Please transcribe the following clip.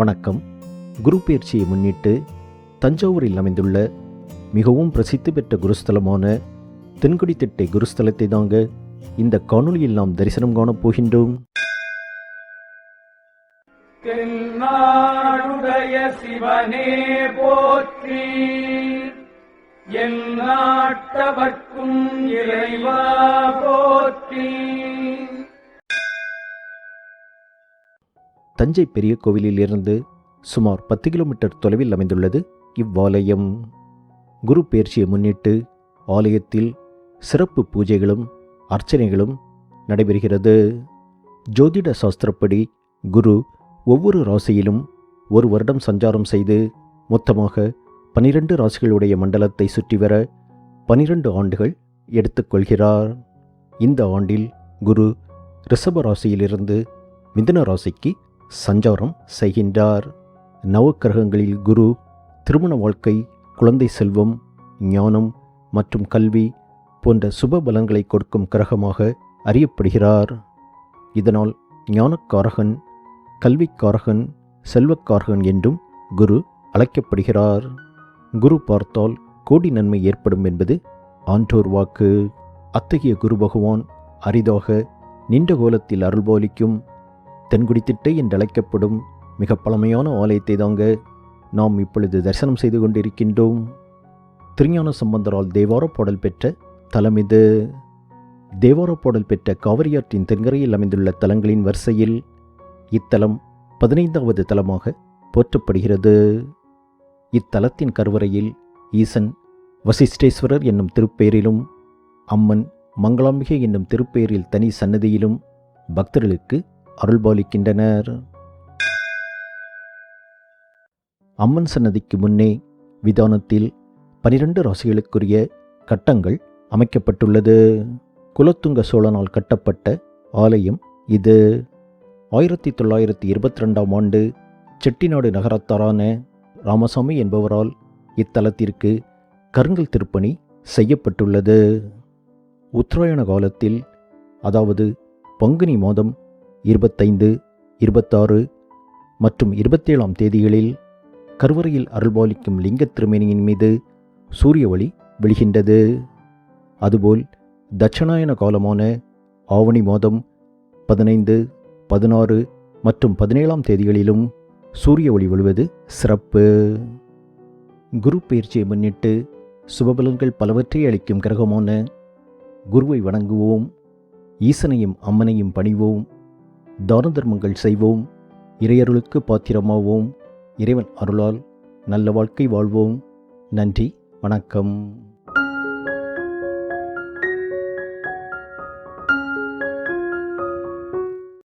வணக்கம். குரு பயிற்சியை முன்னிட்டு தஞ்சாவூரில் அமைந்துள்ள மிகவும் பிரசித்தி பெற்ற குருஸ்தலமான தென்குடித்திட்டை குருஸ்தலத்தை தாங்க இந்த காணொலியில் நாம் தரிசனம் காணப் போகின்றோம். சிவனே போற்றி. என் நாட்டவர்க்கும் இறைவா போற்றி. தஞ்சை பெரிய கோவிலில் இருந்து சுமார் பத்து கிலோமீட்டர் தொலைவில் அமைந்துள்ளது இவ்வாலயம். குரு பயிற்சியை முன்னிட்டு ஆலயத்தில் சிறப்பு பூஜைகளும் அர்ச்சனைகளும் நடைபெறுகிறது. ஜோதிட சாஸ்திரப்படி குரு ஒவ்வொரு ராசியிலும் ஒரு வருடம் சஞ்சாரம் செய்து மொத்தமாக பனிரெண்டு ராசிகளுடைய மண்டலத்தை சுற்றி வர பனிரெண்டு ஆண்டுகள் எடுத்துக்கொள்கிறார் இந்த ஆண்டில் குரு ரிஷப ராசியிலிருந்து மிதுன ராசிக்கு சஞ்சாரம் செய்கின்றார். நவக்கிரகங்களில் குரு திருமண வாழ்க்கை குழந்தை செல்வம் ஞானம் மற்றும் கல்வி போன்ற சுப பலங்களை கொடுக்கும் கிரகமாக அறியப்படுகிறார். இதனால் ஞானக்காரகன் கல்விக்காரகன் செல்வக்காரகன் என்றும் குரு அழைக்கப்படுகிறார். குரு பார்த்தால் கோடி நன்மை ஏற்படும் என்பது ஆன்றோர் வாக்கு. அத்தகைய குரு பகவான் அரிதாக நின்ற கோலத்தில் அருள்பாலிக்கும் தென்குடித்திட்டை என்றழைக்கப்படும் மிக பழமையான ஆலயத்தை தாங்க நாம் இப்பொழுது தரிசனம் செய்து கொண்டிருக்கின்றோம். திருஞான சம்பந்தரால் தேவார பாடல் பெற்ற தலம் இது. தேவார பாடல் பெற்ற காவிரியாற்றின் தென்கரையில் அமைந்துள்ள தலங்களின் வரிசையில் இத்தலம் பதினைந்தாவது தலமாக போற்றப்படுகிறது. இத்தலத்தின் கருவறையில் ஈசன் வசிஷ்டேஸ்வரர் என்னும் திருப்பெயரிலும் அம்மன் மங்களாம்பிகை என்னும் திருப்பெயரில் தனி சன்னதியிலும் பக்தர்களுக்கு அருள்பாலிக்கின்றனர். அம்மன் சன்னதிக்கு முன்னே விதானத்தில் பனிரெண்டு ராசிகளுக்குரிய கட்டங்கள் அமைக்கப்பட்டுள்ளது. குலத்துங்க சோழனால் கட்டப்பட்ட ஆலயம் இது. ஆயிரத்தி தொள்ளாயிரத்தி இருபத்தி ரெண்டாம் ஆண்டு செட்டிநாடு நகரத்தாரான ராமசாமி என்பவரால் இத்தலத்திற்கு கருங்கல் திருப்பணி செய்யப்பட்டுள்ளது. உத்தராயண காலத்தில் அதாவது பங்குனி மாதம் இருபத்தைந்து இருபத்தாறு மற்றும் இருபத்தேழாம் தேதிகளில் கருவறையில் அருள்பாலிக்கும் லிங்க திருமேனியின் மீது சூரிய ஒளி விழுகின்றது. அதுபோல் தட்சணாயன காலமான ஆவணி மாதம் பதினைந்து பதினாறு மற்றும் பதினேழாம் தேதிகளிலும் சூரிய ஒளி விழுவது சிறப்பு. குரு பயிற்சியை முன்னிட்டு சுபபலன்கள் பலவற்றை அளிக்கும் கிரகமான குருவை வணங்குவோம் ஈசனையும் அம்மனையும் பணிவோம் தான தர்மங்கள் செய்வோம் இறையருளுக்கு பாத்திரமாவோம் இறைவன் அருளால் நல்ல வாழ்க்கை வாழ்வோம். நன்றி வணக்கம்.